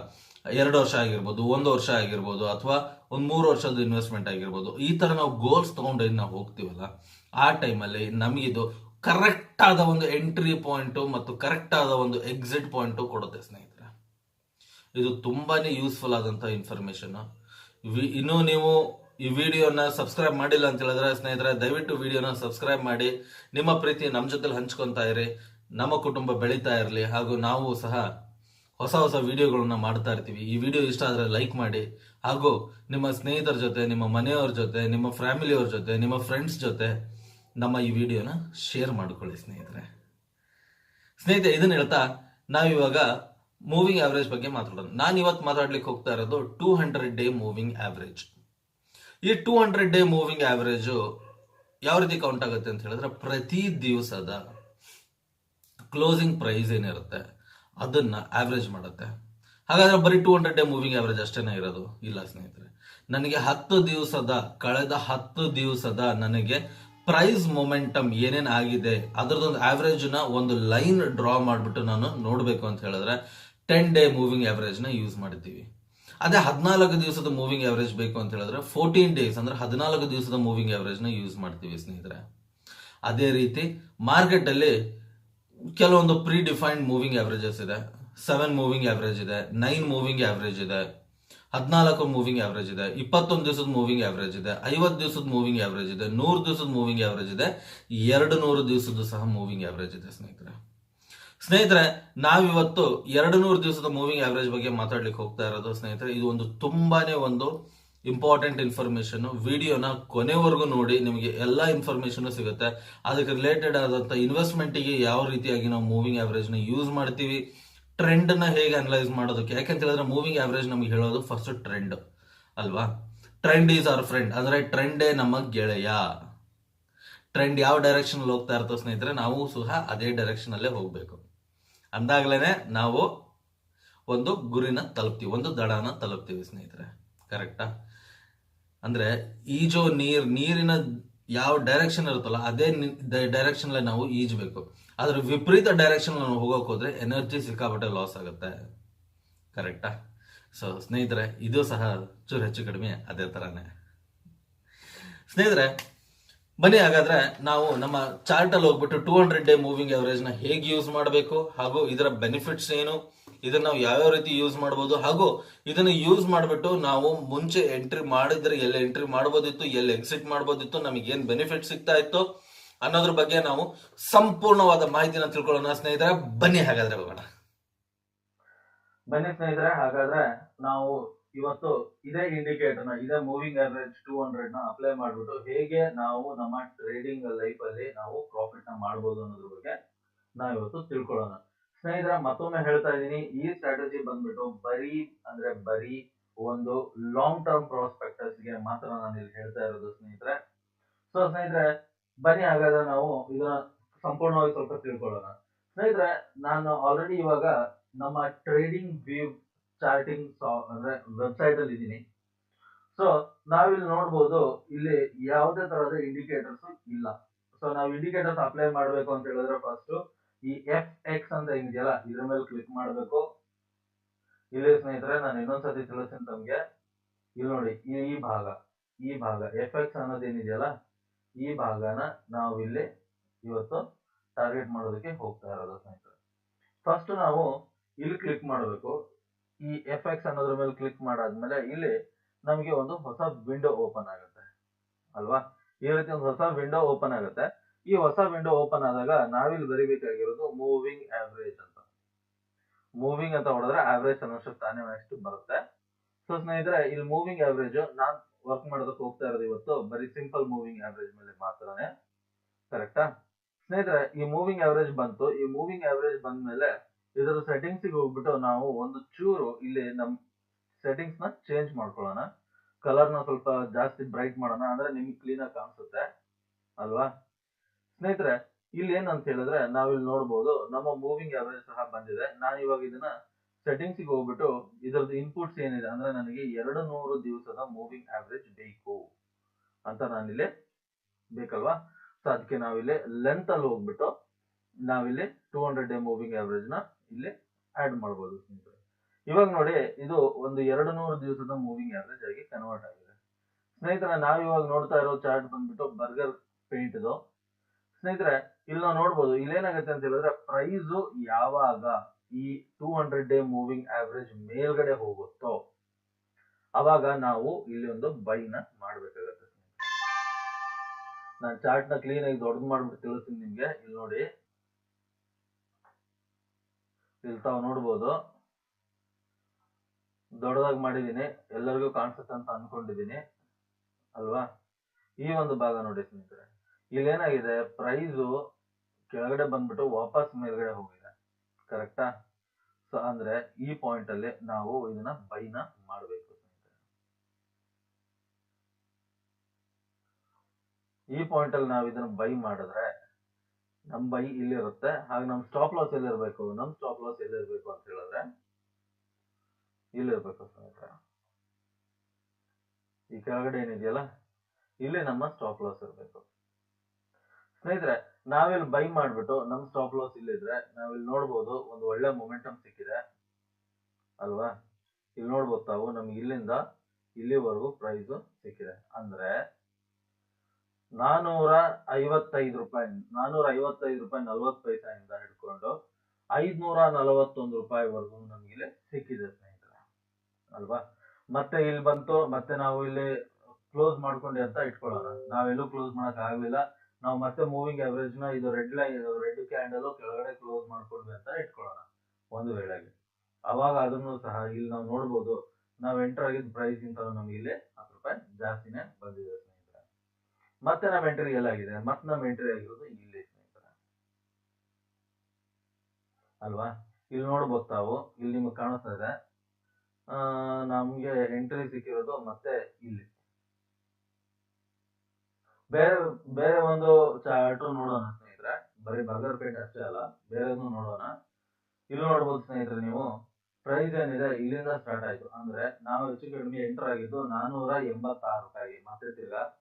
ಎರಡು ವರ್ಷ ಆಗಿರ್ಬೋದು, ಒಂದು ವರ್ಷ ಆಗಿರ್ಬೋದು ಅಥವಾ ಒಂದು ಮೂರು ವರ್ಷದ ಇನ್ವೆಸ್ಟ್ಮೆಂಟ್ ಆಗಿರ್ಬೋದು, ಈ ಥರ ನಾವು ಗೋಲ್ಸ್ ತೊಗೊಂಡು ನಾವು ಹೋಗ್ತೀವಲ್ಲ, ಆ ಟೈಮಲ್ಲಿ ನಮಗಿದು ಕರೆಕ್ಟಾದ ಒಂದು ಎಂಟ್ರಿ ಪಾಯಿಂಟು ಮತ್ತು ಕರೆಕ್ಟಾದ ಒಂದು ಎಕ್ಸಿಟ್ ಪಾಯಿಂಟು ಕೊಡುತ್ತೆ, ಸ್ನೇಹಿತರೆ. ಇದು ತುಂಬಾ ಯೂಸ್ಫುಲ್ ಆದಂಥ ಇನ್ಫಾರ್ಮೇಷನ್ ಇನ್ನೂ ನೀವು ಈ ವಿಡಿಯೋನ ಸಬ್ಸ್ಕ್ರೈಬ್ ಮಾಡಿಲ್ಲ ಅಂತ ಹೇಳಿದ್ರೆ, ಸ್ನೇಹಿತರೆ, ದಯವಿಟ್ಟು ವಿಡಿಯೋನ ಸಬ್ಸ್ಕ್ರೈಬ್ ಮಾಡಿ, ನಿಮ್ಮ ಪ್ರೀತಿ ನಮ್ಮ ಜೊತೆಲಿ ಹಂಚ್ಕೊತಾ ಇರಿ, ನಮ್ಮ ಕುಟುಂಬ ಬೆಳೀತಾ ಇರಲಿ, ಹಾಗೂ ನಾವು ಸಹ ಹೊಸ ಹೊಸ ವಿಡಿಯೋಗಳನ್ನ ಮಾಡ್ತಾ ಇರ್ತೀವಿ. ಈ ವಿಡಿಯೋ ಇಷ್ಟ ಆದ್ರೆ ಲೈಕ್ ಮಾಡಿ. ಹಾಗೂ ನಿಮ್ಮ ಸ್ನೇಹಿತರ ಜೊತೆ, ನಿಮ್ಮ ಮನೆಯವ್ರ ಜೊತೆ, ನಿಮ್ಮ ಫ್ಯಾಮಿಲಿಯವ್ರ ಜೊತೆ, ನಿಮ್ಮ ಫ್ರೆಂಡ್ಸ್ ಜೊತೆ ನಮ್ಮ ಈ ವಿಡಿಯೋನ ಶೇರ್ ಮಾಡ್ಕೊಳ್ಳಿ ಸ್ನೇಹಿತರೆ. ಸ್ನೇಹಿತರೆ, ಇದನ್ನ ಹೇಳ್ತಾ ನಾವಿವಾಗ ಮೂವಿಂಗ್ ಆವ್ರೇಜ್ ಬಗ್ಗೆ ಮಾತಾಡೋಣ. ನಾನು ಇವತ್ತು ಮಾತಾಡ್ಲಿಕ್ಕೆ ಹೋಗ್ತಾ ಇರೋದು two hundred day moving average ಈ two hundred day moving average ಯಾವ ರೀತಿ ಕೌಂಟ್ ಆಗುತ್ತೆ ಅಂತ ಹೇಳಿದ್ರೆ ಪ್ರತಿ ದಿವಸದ ಕ್ಲೋಸಿಂಗ್ ಪ್ರೈಸ್ ಏನಿರುತ್ತೆ. ಅದನ್ನ ಆವ್ರೇಜ್ ಮಾಡುತ್ತೆ. ಹಾಗಾದ್ರೆ ಬರೀ two hundred day moving average ಅಷ್ಟೇನೇ ಇರೋದು, ಇಲ್ಲ ಸ್ನೇಹಿತರೆ. ನನಗೆ ಹತ್ತು ದಿವಸದ, ಕಳೆದ ಹತ್ತು ದಿವಸದ ನನಗೆ ಪ್ರೈಸ್ ಮೊಮೆಂಟಮ್ ಏನೇನು ಆಗಿದೆ ಅದರದೊಂದು ಆವ್ರೇಜ್ನ ಒಂದು ಲೈನ್ ಡ್ರಾ ಮಾಡಿಬಿಟ್ಟು ನಾನು ನೋಡಬೇಕು ಅಂತ ಹೇಳಿದ್ರೆ ಟೆನ್ ಡೇ ಮೂವಿಂಗ್ ಆವ್ರೇಜ್ನ ಯೂಸ್ ಮಾಡಿದ್ದೀವಿ. ಅದೇ ಹದಿನಾಲ್ಕು ದಿವಸದ ಮೂವಿಂಗ್ ಆವ್ರೇಜ್ ಬೇಕು ಅಂತ ಹೇಳಿದ್ರೆ ಫೋರ್ಟೀನ್ ಡೇಸ್ ಅಂದ್ರೆ ಹದಿನಾಲ್ಕು ದಿವಸದ ಮೂವಿಂಗ್ ಆವ್ರೇಜ್ನ ಯೂಸ್ ಮಾಡ್ತೀವಿ ಸ್ನೇಹಿತರೆ. ಅದೇ ರೀತಿ ಮಾರ್ಕೆಟ್ ಅಲ್ಲಿ ಕೆಲವೊಂದು ಪ್ರೀ ಡಿಫೈನ್ಡ್ ಮೂವಿಂಗ್ ಆವರೇಜಸ್ ಇದೆ. ಸೆವೆನ್ ಮೂವಿಂಗ್ ಆವರೇಜ್ ಇದೆ. ನೈನ್ ಮೂವಿಂಗ್ ಆವರೇಜ್ ಇದೆ. ಹದಿನಾಲ್ಕು ಮೂವಿಂಗ್ ಆವರೇಜ್ ಇದೆ. ಇಪ್ಪತ್ತೊಂದು ದಿವಸದ ಮೂವಿಂಗ್ ಆವರೇಜ್ ಇದೆ. ಐವತ್ತು ದಿವಸದ ಮೂವಿಂಗ್ ಆವರೇಜ್ ಇದೆ. ನೂರು ದಿವಸದ ಮೂವಿಂಗ್ ಆವರೇಜ್ ಇದೆ. ಎರಡು ನೂರು ದಿವಸದ ಸಹ ಮೂವಿಂಗ್ ಆವರೇಜ್ ಇದೆ, ಸ್ನೇಹಿತರೆ. ಸ್ನೇಹಿತರೆ, ನಾವಿವತ್ತು ಎರಡು ನೂರು ದಿವಸದ ಮೂವಿಂಗ್ ಆವರೇಜ್ ಬಗ್ಗೆ ಮಾತಾಡ್ಲಿಕ್ಕೆ ಹೋಗ್ತಾ ಇರೋದು, ಸ್ನೇಹಿತರೆ. ಇದು ಒಂದು ತುಂಬಾನೇ ಒಂದು ಇಂಪಾರ್ಟೆಂಟ್ ಇನ್ಫಾರ್ಮೇಶನ್ ವಿಡಿಯೋನ ಕೊನೆವರೆಗೂ ನೋಡಿ, ನಿಮಗೆ ಎಲ್ಲ ಇನ್ಫಾರ್ಮೇಶನ್ ಸಿಗುತ್ತೆ. ಅದಕ್ಕೆ ರಿಲೇಟೆಡ್ ಆದಂಥ ಇನ್ವೆಸ್ಟ್ಮೆಂಟಿಗೆ ಯಾವ ರೀತಿಯಾಗಿ ನಾವು ಮೂವಿಂಗ್ ಆವರೇಜ್ನ ಯೂಸ್ ಮಾಡ್ತೀವಿ ಟ್ರೆಂಡ್ನ ಹೇಗೆ ಅನಲೈಸ್ ಮಾಡೋದಕ್ಕೆ. ಯಾಕೆಂತ ಹೇಳಿದ್ರೆ ಮೂವಿಂಗ್ ಆವರೇಜ್ ನಮಗೆ ಹೇಳೋದು ಫಸ್ಟ್ ಟ್ರೆಂಡ್ ಅಲ್ವಾ? ಟ್ರೆಂಡ್ ಈಸ್ ಅವರ್ ಫ್ರೆಂಡ್ ಅಂದ್ರೆ ಟ್ರೆಂಡೇ ನಮ್ಮ ಗೆಳೆಯ. ಟ್ರೆಂಡ್ ಯಾವ ಡೈರೆಕ್ಷನ್ ಹೋಗ್ತಾ ಇರ್ತೋ ಸ್ನೇಹಿತರೆ, ನಾವು ಸಹ ಅದೇ ಡೈರೆಕ್ಷನಲ್ಲೇ ಹೋಗಬೇಕು. ಅಂದಾಗಲೇ ನಾವು ಒಂದು ಗುರಿನ ತಲುಪ್ತೀವಿ, ಒಂದು ದಡನ ತಲುಪ್ತೀವಿ ಸ್ನೇಹಿತರೆ. ಕರೆಕ್ಟಾ ಅಂದ್ರೆ ಈಜೋ ನೀರ್, ನೀರಿನ ಯಾವ ಡೈರೆಕ್ಷನ್ ಇರುತ್ತಲ್ಲ, ಅದೇ ಡೈರೆಕ್ಷನ್ ಅಲ್ಲಿ ನಾವು ಈಜಬೇಕು. ಅದ್ರ ವಿಪರೀತ ಡೈರೆಕ್ಷನ್ ನಾವು ಹೋಗೋಕೆ ಎನರ್ಜಿ ಸಿಕ್ಕಾಪಟ್ಟೆ ಲಾಸ್ ಆಗುತ್ತೆ. ಕರೆಕ್ಟಾ ಸೊ ಸ್ನೇಹಿತರೆ, ಇದು ಸಹ ಚೂರು ಹೆಚ್ಚು ಕಡಿಮೆ, ಅದೇ ತರಾನೇ. ಸ್ನೇಹಿತರೆ ಬನ್ನಿ, ಹಾಗಾದ್ರೆ ನಾವು ನಮ್ಮ ಚಾರ್ಟ್ ಅಲ್ಲಿ ಹೋಗ್ಬಿಟ್ಟು ಟೂ ಹಂಡ್ರೆಡ್ ಡೇ ಮೂವಿಂಗ್ ಅವರೇಜ್ನ ಹೇಗೆ ಯೂಸ್ ಮಾಡಬೇಕು, ಹಾಗೂ ಇದರ ಬೆನಿಫಿಟ್ಸ್ ಏನು, ಇದನ್ನ ನಾವು ಯಾವ್ಯಾವ ರೀತಿ ಯೂಸ್ ಮಾಡಬಹುದು ಹಾಗೂ ಇದನ್ನ ಯೂಸ್ ಮಾಡಿಬಿಟ್ಟು ನಾವು ಮುಂಚೆ ಎಂಟ್ರಿ ಮಾಡಿದ್ರೆ ಎಲ್ಲಿ ಎಂಟ್ರಿ ಮಾಡಬಹುದಿತ್ತು ಎಲ್ಲಿ ಎಕ್ಸಿಟ್ ಮಾಡಬಹುದಿತ್ತು ನಮಗೆ ಏನ್ ಬೆನಿಫಿಟ್ ಸಿಗ್ತಾ ಇತ್ತು ಅನ್ನೋದ್ರ ಬಗ್ಗೆ ನಾವು ಸಂಪೂರ್ಣವಾದ ಮಾಹಿತಿನ ತಿಳ್ಕೊಳ್ಳೋಣ, ಸ್ನೇಹಿತರೆ. ಬನ್ನಿ, ಹಾಗಾದ್ರೆ ಹೋಗೋಣ. ಬನ್ನಿ ಸ್ನೇಹಿತರೆ, ಹಾಗಾದ್ರೆ ನಾವು ಇವತ್ತು ಇದೇ ಇಂಡಿಕೇಟರ್ನ, ಇದೇ ಮೂವಿಂಗ್ ಅವರೇಜ್ ಟೂ ಹಂಡ್ರೆಡ್ನ ಅಪ್ಲೈ ಮಾಡ್ಬಿಟ್ಟು ಹೇಗೆ ನಾವು ನಮ್ಮ ಟ್ರೇಡಿಂಗ್ ಲೈಫ್ ಅಲ್ಲಿ ನಾವು ಪ್ರಾಫಿಟ್ನ ಮಾಡಬಹುದು ಅನ್ನೋದ್ರ ಬಗ್ಗೆ ನಾವು ಇವತ್ತು ತಿಳ್ಕೊಳ್ಳೋಣ. ಸ್ನೇಹಿತರ, ಮತ್ತೊಮ್ಮೆ ಹೇಳ್ತಾ ಇದ್ದೀನಿ, ಈ ಸ್ಟ್ರಾಟಜಿ ಬಂದ್ಬಿಟ್ಟು ಬರೀ ಅಂದ್ರೆ ಬರೀ ಒಂದು ಲಾಂಗ್ ಟರ್ಮ್ ಪ್ರಾಸ್ಪೆಕ್ಟರ್ಸ್ಗೆ ಮಾತ್ರ ನಾನು ಇಲ್ಲಿ ಹೇಳ್ತಾ ಇರೋದು ಸ್ನೇಹಿತರೆ. ಸೊ ಸ್ನೇಹಿತರೆ, ಬನ್ನಿ ಹಾಗಾದ್ರೆ ನಾವು ಇದನ್ನ ಸಂಪೂರ್ಣವಾಗಿ ಸ್ವಲ್ಪ ತಿಳ್ಕೊಳ್ಳೋಣ. ಸ್ನೇಹಿತರೆ, ನಾನು ಆಲ್ರೆಡಿ ಇವಾಗ ನಮ್ಮ ಟ್ರೇಡಿಂಗ್ ವ್ಯೂ ಚಾರ್ಟಿಂಗ್ ಅಂದ್ರೆ ವೆಬ್ಸೈಟ್ ಅಲ್ಲಿ ಇದ್ದೀನಿ. ಸೊ ನಾವಿಲ್ಲಿ ನೋಡ್ಬೋದು, ಇಲ್ಲಿ ಯಾವುದೇ ತರಹದ ಇಂಡಿಕೇಟರ್ಸ್ ಇಲ್ಲ. ಸೊ ನಾವು ಇಂಡಿಕೇಟರ್ಸ್ ಅಪ್ಲೈ ಮಾಡಬೇಕು ಅಂತ ಹೇಳಿದ್ರೆ ಫಸ್ಟ್ ಈ ಎಫ್ ಎಕ್ಸ್ ಅಂತ ಏನಿದೆಯಲ್ಲ, ಇದ್ರ ಮೇಲೆ ಕ್ಲಿಕ್ ಮಾಡಬೇಕು. ಇಲ್ಲಿ ಸ್ನೇಹಿತರೆ, ನಾನು ಇನ್ನೊಂದ್ಸತಿ ತಿಳಿಸ್ತೀನಿ ತಮ್ಗೆ. ಇಲ್ಲಿ ನೋಡಿ, ಈ ಈ ಭಾಗ ಈ ಭಾಗ ಎಫ್ ಎಕ್ಸ್ ಅನ್ನೋದು ಏನಿದೆಯಲ್ಲ, ಈ ಭಾಗನ ನಾವು ಇಲ್ಲಿ ಇವತ್ತು ಟಾರ್ಗೆಟ್ ಮಾಡೋದಕ್ಕೆ ಹೋಗ್ತಾ ಇರೋದು ಸ್ನೇಹಿತರೆ. ಫಸ್ಟ್ ನಾವು ಇಲ್ಲಿ ಕ್ಲಿಕ್ ಮಾಡಬೇಕು. ಈ ಎಫ್ ಎಕ್ಸ್ ಅನ್ನೋದ್ರ ಮೇಲೆ ಕ್ಲಿಕ್ ಮಾಡಾದ್ಮೇಲೆ ಇಲ್ಲಿ ನಮಗೆ ಒಂದು ಹೊಸ ವಿಂಡೋ ಓಪನ್ ಆಗುತ್ತೆ. ಅಲ್ವಾ? ಈ ರೀತಿ ಒಂದು ಹೊಸ ವಿಂಡೋ ಓಪನ್ ಆಗುತ್ತೆ. ಈ ಹೊಸ ವಿಂಡೋ ಓಪನ್ ಆದಾಗ ನಾವಿಲ್ಲಿ ಬರಿಬೇಕಾಗಿರೋದು ಮೂವಿಂಗ್ ಆವ್ರೇಜ್ ಅಂತ. ಮೂವಿಂಗ್ ಅಂತ ಹೊಡೆದ್ರೆ ಆವ್ರೇಜ್ ಅನ್ನೋಷ್ಟು ತಾನೇ ಅಷ್ಟು ಬರುತ್ತೆ. ಸೊ ಸ್ನೇಹಿತರೆ, ಇಲ್ಲಿ ಮೂವಿಂಗ್ ಆವ್ರೇಜ್ ನಾನ್ ವರ್ಕ್ ಮಾಡೋದಕ್ಕೆ ಹೋಗ್ತಾ ಇರೋದು ಇವತ್ತು ಬರೀ ಸಿಂಪಲ್ ಮೂವಿಂಗ್ ಆವ್ರೇಜ್ ಮೇಲೆ ಮಾತ್ರನೇ. ಕರೆಕ್ಟಾ ಸ್ನೇಹಿತರೆ, ಈ ಮೂವಿಂಗ್ ಆವ್ರೇಜ್ ಬಂತು. ಈ ಮೂವಿಂಗ್ ಆವ್ರೇಜ್ ಬಂದ್ಮೇಲೆ ಇದರ ಸೆಟ್ಟಿಂಗ್ಸ್ ಹೋಗ್ಬಿಟ್ಟು ನಾವು ಒಂದು ಚೂರು ಇಲ್ಲಿ ನಮ್ ಸೆಟ್ಟಿಂಗ್ಸ್ನ ಚೇಂಜ್ ಮಾಡ್ಕೊಳ್ಳೋಣ. ಕಲರ್ನ ಸ್ವಲ್ಪ ಜಾಸ್ತಿ ಬ್ರೈಟ್ ಮಾಡೋಣ ಅಂದ್ರೆ ನಿಮ್ಗೆ ಕ್ಲೀನ್ ಆಗಿ ಕಾಣಿಸುತ್ತೆ. ಅಲ್ವಾ? ಸ್ನೇಹಿತರೆ, ಇಲ್ಲಿ ಏನಂತ ಹೇಳಿದ್ರೆ ನಾವಿಲ್ಲಿ ನೋಡ್ಬೋದು ನಮ್ಮ ಮೂವಿಂಗ್ ಆವರೇಜ್ ಸಹ ಬಂದಿದೆ. ನಾನು ಇವಾಗ ಇದನ್ನ ಸೆಟ್ಟಿಂಗ್ಸ್ಗೆ ಹೋಗ್ಬಿಟ್ಟು ಇದರದ್ದು ಇನ್ಪುಟ್ಸ್ ಏನಿದೆ ಅಂದ್ರೆ ನನಗೆ ಎರಡು ನೂರು ದಿವಸದ ಮೂವಿಂಗ್ ಆವರೇಜ್ ಬೇಕು ಅಂತ ನಾನಿಲ್ಲಿ ಬೇಕಲ್ವಾ? ಸೊ ಅದಕ್ಕೆ ನಾವಿಲ್ಲಿ ಲೆಂತ್ ಅಲ್ಲಿ ಹೋಗ್ಬಿಟ್ಟು ನಾವಿಲ್ಲಿ ಟೂ ಹಂಡ್ರೆಡ್ ಡೇ ಮೂವಿಂಗ್ ಆವರೇಜ್ನ ಇಲ್ಲಿ ಆಡ್ ಮಾಡ್ಬೋದು ಸ್ನೇಹಿತರೆ ಇವಾಗ ನೋಡಿ, ಇದು ಒಂದು ಎರಡು ನೂರು ದಿವಸದ ಮೂವಿಂಗ್ ಆವರೇಜ್ ಆಗಿ ಕನ್ವರ್ಟ್ ಆಗಿದೆ. ಸ್ನೇಹಿತರೆ, ನಾವು ಇವಾಗ ನೋಡ್ತಾ ಇರೋ ಚಾರ್ಟ್ ಬಂದ್ಬಿಟ್ಟು ಬರ್ಗರ್ ಪೇಂಟ್ದು ಸ್ನೇಹಿತರೆ, ಇಲ್ಲಿ ನಾವು ನೋಡ್ಬೋದು ಇಲ್ಲೇನಾಗುತ್ತೆ ಅಂತ ಹೇಳಿದ್ರೆ ಪ್ರೈಸು ಯಾವಾಗ ಈ two hundred day moving average ಮೇಲ್ಗಡೆ ಹೋಗುತ್ತೋ, ಅವಾಗ ನಾವು ಇಲ್ಲಿ ಒಂದು ಬೈನ ಮಾಡಬೇಕಾಗತ್ತೆ ನಾನು ಚಾರ್ಟ್ನ ಕ್ಲೀನ್ ಆಗಿ ದೊಡ್ಡದು ಮಾಡ್ಬಿಟ್ಟು ತಿಳಿಸ್ತೀನಿ ನಿಮ್ಗೆ. ಇಲ್ಲಿ ನೋಡಿ ಇಲ್ಲಿ ತಾವು ನೋಡ್ಬೋದು. ದೊಡ್ಡದಾಗಿ ಮಾಡಿದ್ದೀನಿ ಎಲ್ಲರಿಗೂ ಕಾಣಿಸುತ್ತೆ ಅಂತ ಅನ್ಕೊಂಡಿದ್ದೀನಿ ಅಲ್ವಾ? ಈ ಒಂದು ಭಾಗ ನೋಡಿ ಸ್ನೇಹಿತರೆ. ಇಲ್ಲಿ ಏನಾಗಿದೆ? ಪ್ರೈಸು ಕೆಳಗಡೆ ಬಂದ್ಬಿಟ್ಟು ವಾಪಸ್ ಮೇಲ್ಗಡೆ ಹೋಗಿದೆ. ಕರೆಕ್ಟಾ ಸೊ ಅಂದ್ರೆ ಈ ಪಾಯಿಂಟ್ ಅಲ್ಲಿ ನಾವು ಇದನ್ನ ಬೈನ ಮಾಡಬೇಕು ಸ್ನೇಹಿತರೆ. ಈ ಪಾಯಿಂಟ್ ಅಲ್ಲಿ ನಾವು ಇದನ್ನ ಬೈ ಮಾಡಿದ್ರೆ ನಮ್ ಬೈ ಇಲ್ಲಿರುತ್ತೆ. ಹಾಗೆ ನಮ್ ಸ್ಟಾಪ್ ಲಾಸ್ ಎಲ್ಲಿರ್ಬೇಕು? ನಮ್ ಸ್ಟಾಪ್ ಲಾಸ್ ಎಲ್ಲಿರ್ಬೇಕು ಅಂತ ಹೇಳಿದ್ರೆ, ಇಲ್ಲಿರ್ಬೇಕು ಸ್ನೇಹಿತರೆ. ಈ ಕೆಳಗಡೆ ಏನಿದೆಯಲ್ಲ, ಇಲ್ಲಿ ನಮ್ಮ ಸ್ಟಾಪ್ ಲಾಸ್ ಇರಬೇಕು. ಸ್ನೇಹಿತರೆ, ನಾವಿಲ್ಲಿ ಬೈ ಮಾಡ್ಬಿಟ್ಟು ನಮ್ ಸ್ಟಾಪ್ ಲಾಸ್ ಇಲ್ಲಿದ್ರೆ, ನಾವಿಲ್ಲಿ ನೋಡ್ಬೋದು ಒಂದು ಒಳ್ಳೆ ಮೊಮೆಂಟಮ್ ಸಿಕ್ಕಿದೆ. ಅಲ್ವಾ? ಇಲ್ಲಿ ನೋಡ್ಬೋದು ತಾವು ನಮ್ಗೆ ಇಲ್ಲಿಂದ ಇಲ್ಲಿವರೆಗೂ ಪ್ರೈಸ್ ಸಿಕ್ಕಿದೆ. ಅಂದ್ರೆ ನಾನೂರ ಐವತ್ತೈದು ರೂಪಾಯಿ ನಾನೂರ ಐವತ್ತೈದು ರೂಪಾಯಿ ನಲ್ವತ್ತು ಪೈಸೆಯಿಂದ ಹಿಡ್ಕೊಂಡು ಐದ್ನೂರ ನಲವತ್ತೊಂದು ರೂಪಾಯಿವರೆಗೂ ನಮ್ಗೆ ಸಿಕ್ಕಿದೆ ಸ್ನೇಹಿತರೆ. ಅಲ್ವಾ? ಮತ್ತೆ ಇಲ್ಲಿ ಬಂತು, ಮತ್ತೆ ನಾವು ಇಲ್ಲಿ ಕ್ಲೋಸ್ ಮಾಡ್ಕೊಂಡೆ ಅಂತ ಇಟ್ಕೊಳ್ಳೋಣ. ನಾವೆಲ್ಲೂ ಕ್ಲೋಸ್ ಮಾಡಕ್ ಆಗ್ಲಿಲ್ಲ ನಾವು ಮತ್ತೆ ಮೂವಿಂಗ್ ಅವರೇಜ್ ಇದು ರೆಡ್ ಲೈನ್ ರೆಡ್ ಕ್ಯಾಂಡಲ್ ಕೆಳಗಡೆ ಕ್ಲೋಸ್ ಮಾಡ್ಕೊಂಡ್ವಿ ಅಂತ ಇಟ್ಕೊಳ್ಳೋಣ. ಒಂದು ವೇಳೆಗೆ. ಅವಾಗ ಅದನ್ನು ಸಹ ಇಲ್ಲಿ ನಾವು ನೋಡ್ಬೋದು. ನಾವು ಎಂಟರ್ ಆಗಿದ್ದ ಪ್ರೈಸ್ ಇಂತ ನಮ್ಗೆ ಇಲ್ಲಿ ಹತ್ತು ರೂಪಾಯಿ ಜಾಸ್ತಿನೇ ಬಂದಿದೆ. ಮತ್ತೆ ನಮ್ಮ ಎಂಟ್ರಿ ಎಲ್ಲಾಗಿದೆ ಮತ್ತೆ ನಮ್ಮ ಎಂಟ್ರಿ ಆಗಿರೋದು ಇಲ್ಲಿ ಸ್ನೇಹಿತರ. ಅಲ್ವಾ? ಇಲ್ಲಿ ನೋಡ್ಬೋದು ತಾವು. ಇಲ್ಲಿ ನಿಮಗೆ ಕಾಣಿಸ್ತಾ ಇದೆ. ಆ, ನಮ್ಗೆ ಎಂಟ್ರಿ ಸಿಕ್ಕಿರೋದು ಮತ್ತೆ ಇಲ್ಲಿ. ಬೇರೆ ಬೇರೆ ಒಂದು ಚಾರ್ಟು ನೋಡೋಣ ಸ್ನೇಹಿತರೆ. ಬರೀ ಬರ್ಗರ್ ಪೇಂಟ್ ಅಷ್ಟೇ ಅಲ್ಲ ಬೇರೆನು ನೋಡೋಣ. ಇಲ್ಲಿ ನೋಡ್ಬೋದು ಸ್ನೇಹಿತರೆ ನೀವು. ಪ್ರೈಸ್ ಏನಿದೆ? ಇಲ್ಲಿಂದ ಸ್ಟಾರ್ಟ್ ಆಯ್ತು. ಅಂದ್ರೆ ನಾವು ಹೆಚ್ಚು ಕಡಿಮೆ ಎಂಟರ್ ಆಗಿದ್ದು ನಾನೂರ ಎಂಬತ್ತಾರು ರೂಪಾಯಿ ಮತ್ತೆ ತಿರ್ಗಾ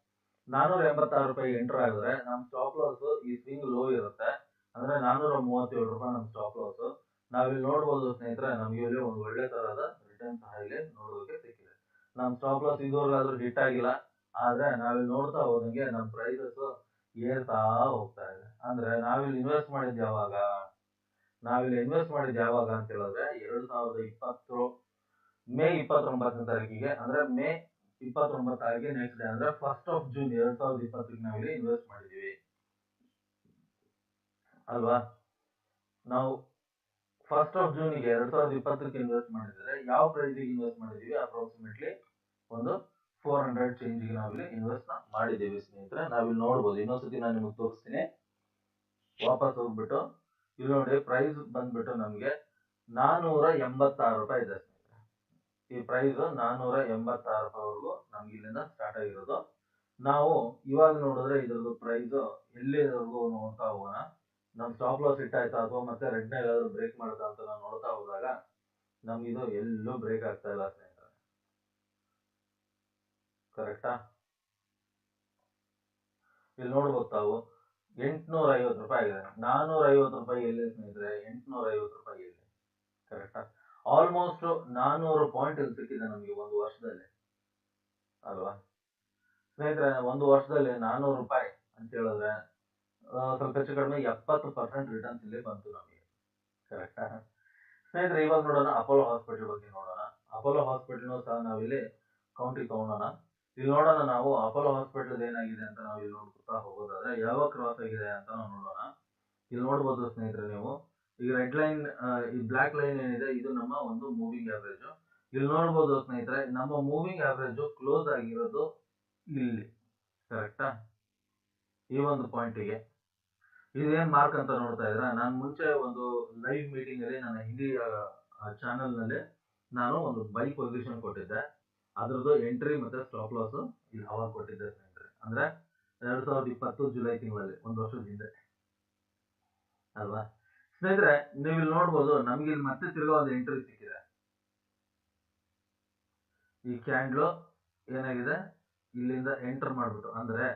ನಾನೂರ ಎಂಬತ್ತಾರು ರೂಪಾಯಿ ಎಂಟರ್ ಆಗಿದ್ರೆ ನಮ್ಮ ಸ್ಟಾಪ್ ಲಾಸ್ ಈ ಸ್ವಿಂಗ್ ಲೋ ಇರುತ್ತೆ. ಅಂದ್ರೆ ನಾನೂರ ಮೂವತ್ತೇಳು ರೂಪಾಯಿ ನಮ್ಮ ಸ್ಟಾಪ್ ಲಾಸ್ ನಾವಿಲ್ಲಿ ನೋಡಬಹುದು ಸ್ನೇಹಿತರೆ, ನಮ್ಗೆ ಇಲ್ಲಿ ಒಂದು ಒಳ್ಳೆ ತರಹದ ರಿಟರ್ನ್ ಸಹ ಇಲ್ಲಿ ನೋಡೋದಕ್ಕೆ ಸಿಕ್ಕಿದೆ. ನಮ್ಮ ಸ್ಟಾಪ್ ಲಾಸ್ ಇದುವರೆಗಾದ್ರೂ ಹಿಟ್ ಆಗಿಲ್ಲ. ಆದ್ರೆ ನಾವಿಲ್ಲಿ ನೋಡ್ತಾ ಹೋದಂಗೆ ನಮ್ಮ ಪ್ರೈಸಸ್ ಏರ್ತಾ ಹೋಗ್ತಾ ಇದೆ. ಅಂದ್ರೆ ನಾವಿಲ್ಲಿ ಇನ್ವೆಸ್ಟ್ ಮಾಡಿದ್ ಯಾವಾಗ? ನಾವಿಲ್ಲಿ ಇನ್ವೆಸ್ಟ್ ಮಾಡಿದ್ ಯಾವಾಗ ಅಂತ ಹೇಳಿದ್ರೆ, ಎರಡ್ ಸಾವಿರದ ಇಪ್ಪತ್ತು, ಮೇ ಇಪ್ಪತ್ತೊಂಬತ್ತನೇ ತಾರೀಕಿಗೆ. ಅಂದ್ರೆ ಮೇ ಇಪ್ಪತ್ತೊಂಬತ್ತು ತಾರೀಕಿಗೆ ನೆಕ್ಸ್ಟ್ ಡೇ ಅಂದ್ರೆ ಫಸ್ಟ್ ಆಫ್ ಜೂನ್ ಎರಡ್ ಸಾವಿರದ ಇಪ್ಪತ್ತಕ್ಕೆ ನಾವಿಲ್ಲಿ ಇನ್ವೆಸ್ಟ್ ಮಾಡಿದೀವಿ ಅಲ್ವಾ? ನಾವು ಫಸ್ಟ್ ಆಫ್ ಜೂನ್ಗೆ ಎರಡ್ ಸಾವಿರದ ಇಪ್ಪತ್ತಕ್ಕೆ ಇನ್ವೆಸ್ಟ್ ಮಾಡಿದ್ರೆ ಯಾವ ಪ್ರೈಸಿಗೆ ಇನ್ವೆಸ್ಟ್ ಮಾಡಿದೀವಿ ಅಪ್ರಾಕ್ಸಿಮೇಟ್ಲಿ ಒಂದು ಫೋರ್ ಹಂಡ್ರೆಡ್ ಚೇಂಜ್ಗೆ ನಾವಿಲ್ಲಿ ಇನ್ವೆಸ್ಟ್ ಮಾಡಿದ್ದೀವಿ ಸ್ನೇಹಿತರೆ. ನಾವಿಲ್ಲಿ ನೋಡ್ಬೋದು. ಇನ್ನೊಂದ್ಸತಿ ನಾನು ನಿಮಗೆ ತೋರಿಸ್ತೀನಿ. ವಾಪಸ್ ಹೋಗ್ಬಿಟ್ಟು ಇಲ್ಲಿ ನೋಡಿ ಪ್ರೈಸ್ ಬಂದ್ಬಿಟ್ಟು ನಮ್ಗೆ ನಾನ್ನೂರ ಎಂಬತ್ತಾರು ರೂಪಾಯಿ ಇದೆ ಈ ಪ್ರೈಸ್ ನಾನ್ನೂರ ಎಂಬತ್ತಾರು ರೂಪಾಯಿವರೆಗೂ ನಮ್ಗೆ ಇಲ್ಲಿಂದ ಸ್ಟಾರ್ಟ್ ಆಗಿರೋದು. ನಾವು ಇವಾಗ ನೋಡಿದ್ರೆ ಇದ್ರದ್ದು ಪ್ರೈಸ್ ಎಲ್ಲಿವರೆಗೂ ನೋಡ್ತಾ ಹೋಗೋಣ. ನಮ್ ಸ್ಟಾಪ್ ಲಾಸ್ ಹಿಟ್ ಆಯ್ತಾ ಅಥವಾ ಮತ್ತೆ ರೆಡ್ನ ಎಲ್ಲಾದ್ರೂ ಬ್ರೇಕ್ ಮಾಡುತ್ತಾ ಅಂತ ನಾವು ನೋಡ್ತಾ ಹೋದಾಗ ನಮ್ಗೆ ಇದು ಎಲ್ಲೂ ಬ್ರೇಕ್ ಆಗ್ತಾ ಇಲ್ಲ ಸ್ನೇಹಿತರೆ. ಕರೆಕ್ಟಾ ಇಲ್ಲಿ ನೋಡ್ಬೋದು ತಾವು. ಎಂಟ್ನೂರ ಐವತ್ತು ರೂಪಾಯಿ ಆಗಿದೆ. ನಾನೂರ ಐವತ್ತು ರೂಪಾಯಿ ಎಲ್ಲಿ ಸ್ನೇಹಿತರೆ? ಎಂಟ್ನೂರ ಐವತ್ತು ರೂಪಾಯಿ ಎಲ್ಲಿ? ಕರೆಕ್ಟಾ ಆಲ್ಮೋಸ್ಟ್ ನಾನೂರು ಪಾಯಿಂಟ್ ಇಲ್ಲಿ ಸಿಕ್ಕಿದೆ ನಮಗೆ ಒಂದು ವರ್ಷದಲ್ಲಿ. ಅಲ್ವಾ? ಸ್ನೇಹಿತರೆ, ಒಂದು ವರ್ಷದಲ್ಲಿ ನಾನೂರು ರೂಪಾಯಿ ಅಂತ ಹೇಳಿದ್ರೆ ಸ್ವಲ್ಪ ಹೆಚ್ಚು ಕಡಿಮೆ ಎಪ್ಪತ್ತು ಪರ್ಸೆಂಟ್ ರಿಟರ್ನ್ಸ್ ಇಲ್ಲಿ ಬಂತು ನಮಗೆ. ಕರೆಕ್ಟಾ ಸ್ನೇಹಿತರೆ, ಇವಾಗ ನೋಡೋಣ ಅಪೋಲೋ ಹಾಸ್ಪಿಟಲ್ ಬಗ್ಗೆ ನೋಡೋಣ. ಅಪೋಲೋ ಹಾಸ್ಪಿಟಲ್ನು ಸಹ ನಾವಿಲ್ಲಿ ಕೌಂಟಿಗೆ ತಗೊಂಡೋಣ ಇಲ್ಲಿ ನೋಡೋಣ ನಾವು ಅಪೋಲೋ ಹಾಸ್ಪಿಟಲ್ ಏನಾಗಿದೆ ಅಂತ ನಾವು ಇಲ್ಲಿ ನೋಡ್ಕೊತಾ ಹೋಗೋದಾದ್ರೆ ಯಾವ ಕ್ರಾಸ್ ಆಗಿದೆ ಅಂತ ನಾವು ನೋಡೋಣ. ಇಲ್ಲಿ ನೋಡ್ಬೋದು ಸ್ನೇಹಿತರೆ ನೀವು. ಈಗ ರೆಡ್ ಲೈನ್ ಈ ಬ್ಲಾಕ್ ಲೈನ್ ಏನಿದೆ, ಇದು ನಮ್ಮ ಒಂದು ಮೂವಿಂಗ್ ಆವರೇಜ್ ಇಲ್ಲಿ ನೋಡ್ಬೋದು ಸ್ನೇಹಿತರೆ, ನಮ್ಮ ಮೂವಿಂಗ್ ಆವರೇಜ್ ಕ್ಲೋಸ್ ಆಗಿರೋದು ಇಲ್ಲಿ. ಕರೆಕ್ಟಾ ಈ ಒಂದು ಪಾಯಿಂಟಿಗೆ ಇದೇನ್ ಮಾರ್ಕ್ ಅಂತ ನೋಡ್ತಾ ಇದ್ರ ನಾನು ಮುಂಚೆ ಒಂದು ಲೈವ್ ಮೀಟಿಂಗ್ ಅಲ್ಲಿ, ನನ್ನ ಹಿಂದಿ ಚಾನೆಲ್ನಲ್ಲಿ ನಾನು ಒಂದು ಬೈ ಪೊಸಿಷನ್ ಕೊಟ್ಟಿದ್ದೆ. ಅದ್ರದ್ದು ಎಂಟ್ರಿ ಮತ್ತೆ ಸ್ಟಾಪ್ ಲಾಸ್ ಇಲ್ಲಿ ಅವಾಗ ಕೊಟ್ಟಿದ್ದೆ ಸ್ನೇಹಿತರೆ? ಅಂದ್ರೆ ಎರಡ್ ಸಾವಿರದ ಇಪ್ಪತ್ತು ಜುಲೈ ತಿಂಗಳಲ್ಲಿ, ಒಂದು ವರ್ಷದ ಹಿಂದೆ. ಅಲ್ವಾ? ಸ್ನೇಹಿತರೆ ನೀವು ಇಲ್ಲಿ ನೋಡ್ಬೋದು, ನಮ್ಗೆ ಇಲ್ಲಿ ಮತ್ತೆ ತಿರ್ಗಾ ಒಂದು ಎಂಟ್ರಿ ಸಿಕ್ಕಿದೆ. ಈ ಕ್ಯಾಂಡ್ಲು ಏನಾಗಿದೆ? ಇಲ್ಲಿಂದ ಎಂಟರ್ ಮಾಡ್ಬಿಟ್ಟು, ಅಂದ್ರೆ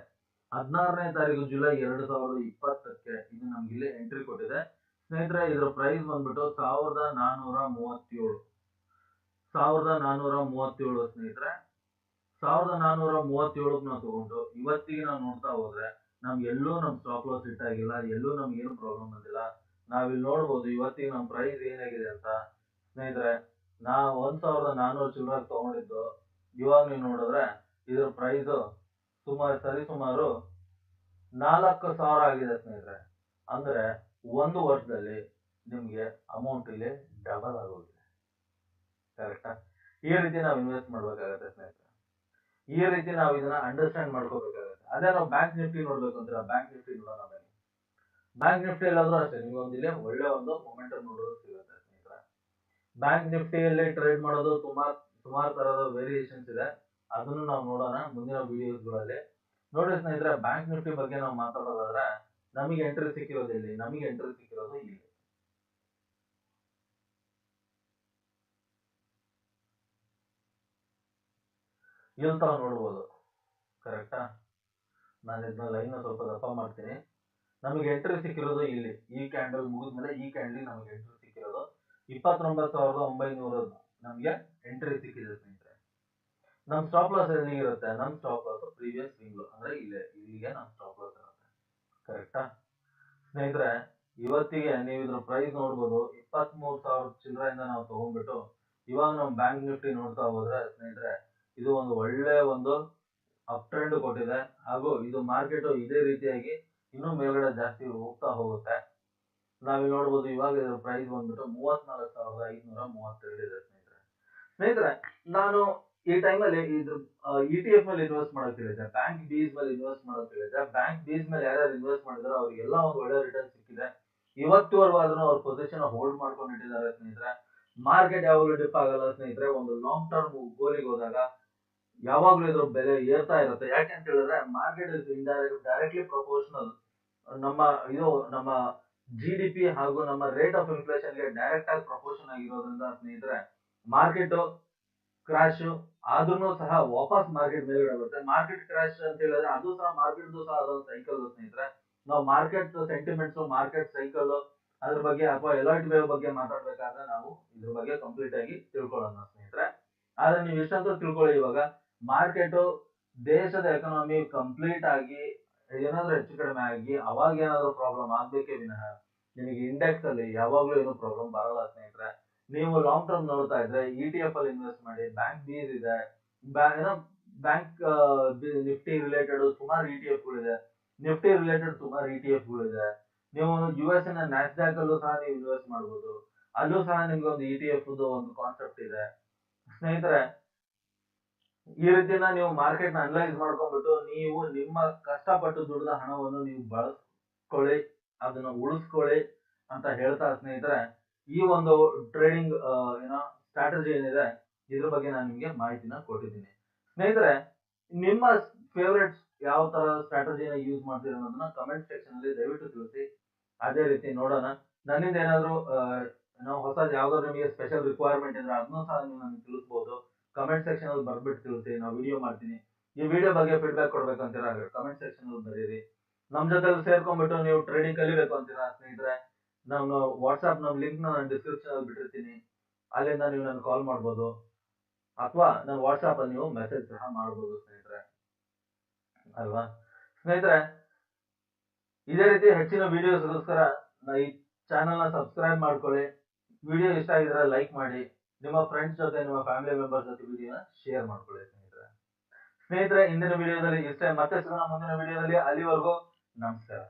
ಹದಿನಾರನೇ ತಾರೀಕು ಜುಲೈ ಎರಡು ಸಾವಿರದ ಇಪ್ಪತ್ತಕ್ಕೆ ಇದು ನಮ್ಗೆ ಇಲ್ಲಿ ಎಂಟ್ರಿ ಕೊಟ್ಟಿದೆ. ಸ್ನೇಹಿತರೆ, ಇದ್ರ ಪ್ರೈಸ್ ಬಂದ್ಬಿಟ್ಟು ಸಾವಿರದ ನಾನೂರ ಮೂವತ್ತೇಳು. ಸಾವಿರದ ನಾನೂರ ಮೂವತ್ತೇಳು ಸ್ನೇಹಿತರೆ. ಸಾವಿರದ ನಾನೂರ ಮೂವತ್ತೇಳು ನಾವು ತಗೊಂಡು ಇವತ್ತಿಗೆ ನಾವು ನೋಡ್ತಾ ಹೋದ್ರೆ ನಮ್ಗೆ ಎಲ್ಲೂ ನಮ್ ಸ್ಟಾಪ್ ಲಾಸ್ ಹಿಟ್ ಆಗಿಲ್ಲ, ಎಲ್ಲೂ ನಮ್ಗೆ ಏನು ಪ್ರಾಬ್ಲಮ್ ಬಂದಿಲ್ಲ. ನಾವಿಲ್ಲಿ ನೋಡ್ಬೋದು ಇವತ್ತಿಗೆ ನಮ್ಮ ಪ್ರೈಸ್ ಏನಾಗಿದೆ ಅಂತ. ಸ್ನೇಹಿತರೆ ನಾ ಒಂದು ಸಾವಿರದ ನಾನೂರು ಚಿಲ್ಲರ ತಗೊಂಡಿದ್ದು. ಇವಾಗ ನೀವು ನೋಡಿದ್ರೆ ಇದ್ರ ಪ್ರೈಸ್ ಸುಮಾರು ಸರಿ ಸುಮಾರು ನಾಲ್ಕು ಸಾವಿರ ಆಗಿದೆ ಸ್ನೇಹಿತರೆ. ಅಂದ್ರೆ ಒಂದು ವರ್ಷದಲ್ಲಿ ನಿಮ್ಗೆ ಅಮೌಂಟ್ ಇಲ್ಲಿ ಡಬಲ್ ಆಗೋಗಿದೆ. ಕರೆಕ್ಟಾ ಈ ರೀತಿ ನಾವು ಇನ್ವೆಸ್ಟ್ ಮಾಡ್ಬೇಕಾಗತ್ತೆ ಸ್ನೇಹಿತರೆ. ಈ ರೀತಿ ನಾವು ಇದನ್ನ ಅಂಡರ್ಸ್ಟ್ಯಾಂಡ್ ಮಾಡ್ಕೋಬೇಕಾಗತ್ತೆ. ಅದೇ ನಾವು ಬ್ಯಾಂಕ್ ನಿಫ್ಟಿ ನೋಡ್ಬೇಕು ಅಂದ್ರೆ ಬ್ಯಾಂಕ್ ನಿಫ್ಟಿ ನೋಡೋಣ ಬ್ಯಾಂಕ್ ನಿಫ್ಟಿ ಎಲ್ಲಾದ್ರೂ ಅಷ್ಟೇ ನಿಮ್ಗೆ ಒಂದು ಇಲ್ಲಿ ಒಳ್ಳೆ ಒಂದು ಮೊಮೆಂಟಮ್ ನೋಡೋದು ಸಿಗುತ್ತೆ ಸ್ನೇಹಿತರೆ. ಬ್ಯಾಂಕ್ ನಿಫ್ಟಿಯಲ್ಲಿ ಟ್ರೇಡ್ ಮಾಡೋದು ತುಂಬಾ, ಸುಮಾರು ತರಹದ ವೇರಿಯೇಷನ್ಸ್ ಇದೆ. ಅದನ್ನು ನಾವು ನೋಡೋಣ ಮುಂದಿನ ವಿಡಿಯೋಸ್ಗಳಲ್ಲಿ ನೋಡಿ ಸ್ನೇಹಿತರೆ ಬ್ಯಾಂಕ್ ನಿಫ್ಟಿ ಬಗ್ಗೆ ನಾವು ಮಾತಾಡೋದಾದ್ರೆ, ನಮಗೆ ಎಂಟ್ರಿ ಸಿಕ್ಕಿರೋದು ಇಲ್ಲಿ ನಮಗೆ ಎಂಟ್ರಿ ಸಿಕ್ಕಿರೋದು ಇಲ್ಲಿ. ಇಲ್ಲಿ ತಾವು ನೋಡ್ಬೋದು. ಕರೆಕ್ಟಾ ನಾನು ಇದನ್ನ ಲೈನ್ ಸ್ವಲ್ಪ ದಪ್ಪ ಮಾಡ್ತೀನಿ. ನಮಗೆ ಎಂಟ್ರಿ ಸಿಕ್ಕಿರೋದು ಇಲ್ಲಿ, ಈ ಕ್ಯಾಂಡಲ್ ಮುಗಿದ್ಮೇಲೆ ಈ ಕ್ಯಾಂಡಲ್ ನಮಗೆ ಎಂಟ್ರಿ ಸಿಕ್ಕಿರೋದು ಇಪ್ಪತ್ತೊಂಬತ್ತು ಸಾವಿರದ ಒಂಬೈನೂರ ನಮಗೆ ಎಂಟ್ರಿ ಸಿಕ್ಕಿದೆ ಸ್ನೇಹಿತರೆ. ನಮ್ಮ ಸ್ಟಾಪ್ ಲಾಸ್ ಇರುತ್ತೆ ನಮ್ಮ ಸ್ಟಾಪ್ ಲಾಸ್ ಪ್ರೀವಿಯಸ್ ಸ್ವಿಂಗ್ ಅಂದ್ರೆ ಇಲ್ಲೇ, ಇಲ್ಲಿಗೆ ನಮ್ಮ ಸ್ಟಾಪ್ ಲಾಸ್ ಇರುತ್ತೆ. ಕರೆಕ್ಟಾ ಸ್ನೇಹಿತರೆ, ಇವತ್ತಿಗೆ ನೀವು ಇದ್ರ ಪ್ರೈಸ್ ನೋಡ್ಬೋದು. ಇಪ್ಪತ್ತ್ ಮೂರು ಸಾವಿರ ಚಿಲ್ಲರೆಯಿಂದ ನಾವು ತಗೊಂಡ್ಬಿಟ್ಟು ಇವಾಗ ನಾವು ಬ್ಯಾಂಕ್ ನಿಫ್ಟಿ ನೋಡ್ತಾ ಹೋದ್ರೆ ಸ್ನೇಹಿತರೆ, ಇದು ಒಂದು ಒಳ್ಳೆ ಒಂದು ಅಪ್ ಟ್ರೆಂಡ್ ಕೊಟ್ಟಿದೆ. ಹಾಗೂ ಇದು ಮಾರ್ಕೆಟ್ ಇದೇ ರೀತಿಯಾಗಿ ಇನ್ನೂ ಮೇಲ್ಗಡೆ ಜಾಸ್ತಿ ಹೋಗ್ತಾ ಹೋಗುತ್ತೆ. ನಾವಿಲ್ಲಿ ನೋಡ್ಬೋದು ಇವಾಗ ಪ್ರೈಸ್ ಬಂದ್ಬಿಟ್ಟು ಮೂವತ್ನಾಲ್ಕು ಸಾವಿರದ ಐನೂರ ಮೂವತ್ತೆರಡು ಇದೆ ಸ್ನೇಹಿತರೆ. ಸ್ನೇಹಿತರೆ, ನಾನು ಈ ಟೈಮಲ್ಲಿ ಇದ್ರ ಇ ಟಿ ಎಫ್ ಮೇಲೆ ಇನ್ವೆಸ್ಟ್ ಮಾಡೋಕೆ ಹೇಳಿದ್ದೆ. ಬ್ಯಾಂಕ್ ಬೀಸ್ ಮೇಲೆ ಇನ್ವೆಸ್ಟ್ ಮಾಡೋಕೆ ಹೇಳಿದ್ದೆ. ಬ್ಯಾಂಕ್ ಬೀಸ್ ಮೇಲೆ ಯಾರ್ಯಾರು ಇನ್ವೆಸ್ಟ್ ಮಾಡಿದ್ರೆ ಅವ್ರಿಗೆಲ್ಲ ಒಂದು ಒಳ್ಳೆ ರಿಟರ್ನ್ ಸಿಕ್ಕಿದೆ. ಇವತ್ತುವರೆಗೂ ಆದ್ರೂ ಅವ್ರ ಪೊಸಿಷನ್ ಹೋಲ್ಡ್ ಮಾಡ್ಕೊಂಡಿಟ್ಟಿದ್ದಾರೆ ಸ್ನೇಹಿತರೆ. ಮಾರ್ಕೆಟ್ ಯಾವಾಗಲೂ ಡಿಪ್ ಆಗಲ್ಲ ಸ್ನೇಹಿತರೆ. ಒಂದು ಲಾಂಗ್ ಟರ್ಮ್ ಗೋಲಿಗೆ ಹೋದಾಗ ಯಾವಾಗ್ಲೂ ಇದ್ರ ಬೆಲೆ ಏರ್ತಾ ಇರುತ್ತೆ. ಯಾಕೆ ಅಂತ ಹೇಳಿದ್ರೆ market is indirect directly proportional ನಮ್ಮ ಇದು ನಮ್ಮ ಜಿ ಡಿ ಪಿ ಹಾಗೂ ನಮ್ಮ ರೇಟ್ ಆಫ್ ಇನ್ಫ್ಲೇಷನ್ಗೆ ಡೈರೆಕ್ಟ್ ಆಗಿ ಪ್ರಪೋರ್ಷನ್ ಆಗಿರೋದ್ರಿಂದ ಸ್ನೇಹಿತರೆ ಮಾರ್ಕೆಟ್ ಕ್ರಾಶ್ ಆದ್ರೂ ಸಹ ವಾಪಸ್ ಮಾರ್ಕೆಟ್ ಮೇಲ್ಗಡೆ ಬರುತ್ತೆ. ಮಾರ್ಕೆಟ್ ಕ್ರಾಶ್ ಅಂತ ಹೇಳಿದ್ರೆ ಅದು ಸಹ ಮಾರ್ಕೆಟ್ ಸಹ ಅದೊಂದು ಸೈಕಲ್ ಸ್ನೇಹಿತರೆ. ನಾವು ಮಾರ್ಕೆಟ್ ಸೆಂಟಿಮೆಂಟ್ಸ್ ಮಾರ್ಕೆಟ್ ಸೈಕಲ್ ಅದ್ರ ಬಗ್ಗೆ ಅಥವಾ ಎಲರ್ಟ್ ವೇವ್ ಬಗ್ಗೆ ಮಾತಾಡ್ಬೇಕಾದ್ರೆ ನಾವು ಇದ್ರ ಬಗ್ಗೆ ಕಂಪ್ಲೀಟ್ ಆಗಿ ತಿಳ್ಕೊಳ್ಳೋಣ ಸ್ನೇಹಿತರೆ. ಆದ್ರೆ ನೀವು ಎಷ್ಟಂತ ತಿಳ್ಕೊಳ್ಳಿ ಇವಾಗ ಮಾರ್ಕೆಟ್ ದೇಶದ ಎಕನಾಮಿ ಕಂಪ್ಲೀಟ್ ಆಗಿ ಏನಾದ್ರೂ ಹೆಚ್ಚು ಕಡಿಮೆ ಆಗಿ ಅವಾಗ ಏನಾದ್ರೂ ಪ್ರಾಬ್ಲಮ್ ಆಗ್ಬೇಕೇ ವಿನಃ ನಿಮಗೆ ಇಂಡೆಕ್ಸ್ ಅಲ್ಲಿ ಯಾವಾಗ್ಲೂ ಏನು ಪ್ರಾಬ್ಲಮ್ ಬರಲ್ಲ ಸ್ನೇಹಿತರೆ. ನೀವು ಲಾಂಗ್ ಟರ್ಮ್ ನೋಡ್ತಾ ಇದ್ರೆ ಇ ಟಿ ಎಫ್ ಅಲ್ಲಿ ಇನ್ವೆಸ್ಟ್ ಮಾಡಿ ಬ್ಯಾಂಕ್ ಬೀಸ್ ಇದೆ ಬ್ಯಾಂಕ್ ನಿಫ್ಟಿ ರಿಲೇಟೆಡ್ ಸುಮಾರು ಇ ಟಿ ಎಫ್ ಗಳಿದೆ ನಿಫ್ಟಿ ರಿಲೇಟೆಡ್ ಸುಮಾರು ಇ ಟಿ ಎಫ್ ಗಳಿದೆ ನೀವು ಯು ಎಸ್ನ ನ್ಯಾಸ್ಡ್ಯಾಕ್ ಅಲ್ಲೂ ಸಹ ನೀವು ಇನ್ವೆಸ್ಟ್ ಮಾಡಬಹುದು ಅಲ್ಲೂ ಸಹ ನಿಮ್ಗೆ ಒಂದು ಇ ಟಿ ಎಫ್ ಒಂದು ಕಾನ್ಸೆಪ್ಟ್ ಇದೆ. ಸ್ನೇಹಿತರೆ ಈ ರೀತಿಯನ್ನ ನೀವು ಮಾರ್ಕೆಟ್ನ ಅನಲೈಸ್ ಮಾಡ್ಕೊಂಡ್ಬಿಟ್ಟು ನೀವು ನಿಮ್ಮ ಕಷ್ಟಪಟ್ಟು ದುಡಿದ ಹಣವನ್ನು ನೀವು ಬಳಸ್ಕೊಳ್ಳಿ, ಅದನ್ನ ಉಳಿಸ್ಕೊಳ್ಳಿ ಅಂತ ಹೇಳ್ತಾ ಸ್ನೇಹಿತರೆ, ಈ ಒಂದು ಟ್ರೇಡಿಂಗ್ ಏನೋ ಸ್ಟ್ರಾಟಜಿ ಏನಿದೆ, ಇದ್ರ ಬಗ್ಗೆ ನಾನು ನಿಮ್ಗೆ ಮಾಹಿತಿನ ಕೊಟ್ಟಿದ್ದೀನಿ. ಸ್ನೇಹಿತರೆ, ನಿಮ್ಮ ಫೇವ್ರೆಟ್ ಯಾವ ತರ ಸ್ಟ್ರಾಟಜಿನ ಯೂಸ್ ಮಾಡ್ತೀರ ಅನ್ನೋದನ್ನ ಕಮೆಂಟ್ ಸೆಕ್ಷನ್ ಅಲ್ಲಿ ದಯವಿಟ್ಟು ತಿಳಿಸಿ. ಅದೇ ರೀತಿ ನೋಡೋಣ. ನನ್ನಿಂದ ಏನಾದ್ರು ಏನೋ ಹೊಸ ಯಾವ್ದಾದ್ರು ನಿಮಗೆ ಸ್ಪೆಷಲ್ ರಿಕ್ವೈರ್ಮೆಂಟ್ ಇದ್ರೆ ಅದನ್ನೂ ಸಹ ನೀವು ನನಗೆ ತಿಳಿಸ್ಬೋದು. ಕಮೆಂಟ್ ಸೆಕ್ಷನ್ ಅಲ್ಲಿ ಬರ್ಬಿಟ್ಟು ತಿಳಿಸಿ ನಾವು ವಿಡಿಯೋ ಮಾಡ್ತೀನಿ. ಈ ವಿಡಿಯೋ ಬಗ್ಗೆ ಫೀಡ್ಬ್ಯಾಕ್ ಕೊಡ್ಬೇಕಂತೀರ ಕಮೆಂಟ್ ಸೆಕ್ಷನ್ ಅಲ್ಲಿ ಬರೀರಿ. ನಮ್ ಜೊತೆ ಸೇರ್ಕೊಂಡ್ಬಿಟ್ಟು ನೀವು ಟ್ರೇಡಿಂಗ್ ಕಲಿಬೇಕು ಅಂತೀರಾ ಸ್ನೇಹಿತರೆ, ನಾನು ವಾಟ್ಸ್ಆಪ್ ನಮ್ ಲಿಂಕ್ ನಾನು ಡಿಸ್ಕ್ರಿಪ್ಷನ್ ಅಲ್ಲಿ ಬಿಟ್ಟಿರ್ತೀನಿ. ಅಲ್ಲಿಂದ ನೀವು ನನ್ಗೆ ಕಾಲ್ ಮಾಡ್ಬೋದು. ಅಥವಾ ನನ್ನ ವಾಟ್ಸ್ಆಪ್ ಅಲ್ಲಿ ನೀವು ಮೆಸೇಜ್ ಸಹ ಮಾಡ್ಬೋದು ಸ್ನೇಹಿತರೆ. ಅಲ್ವಾ? ಸ್ನೇಹಿತರೆ, ಇದೇ ರೀತಿ ಹೆಚ್ಚಿನ ವಿಡಿಯೋಸ್ಗೋಸ್ಕರ ಈ ಚಾನೆಲ್ನ ಸಬ್ಸ್ಕ್ರೈಬ್ ಮಾಡ್ಕೊಳ್ಳಿ. ವಿಡಿಯೋ ಇಷ್ಟ ಆಗಿದ್ರೆ ಲೈಕ್ ಮಾಡಿ. ನಿಮ್ಮ ಫ್ರೆಂಡ್ಸ್ ಜೊತೆ, ನಿಮ್ಮ ಫ್ಯಾಮಿಲಿ ಮೆಂಬರ್ಸ್ ಜೊತೆ ವಿಡಿಯೋನ ಶೇರ್ ಮಾಡ್ಕೊಳ್ಳಿ ಸ್ನೇಹಿತರೆ. ಸ್ನೇಹಿತರೆ ಇಂದಿನ ವಿಡಿಯೋದಲ್ಲಿ ಇಷ್ಟೇ ಮತ್ತೆ ಸಿಗೋಣ ಮುಂದಿನ ವಿಡಿಯೋದಲ್ಲಿ ಅಲ್ಲಿವರೆಗೂ ನಮಸ್ಕಾರ.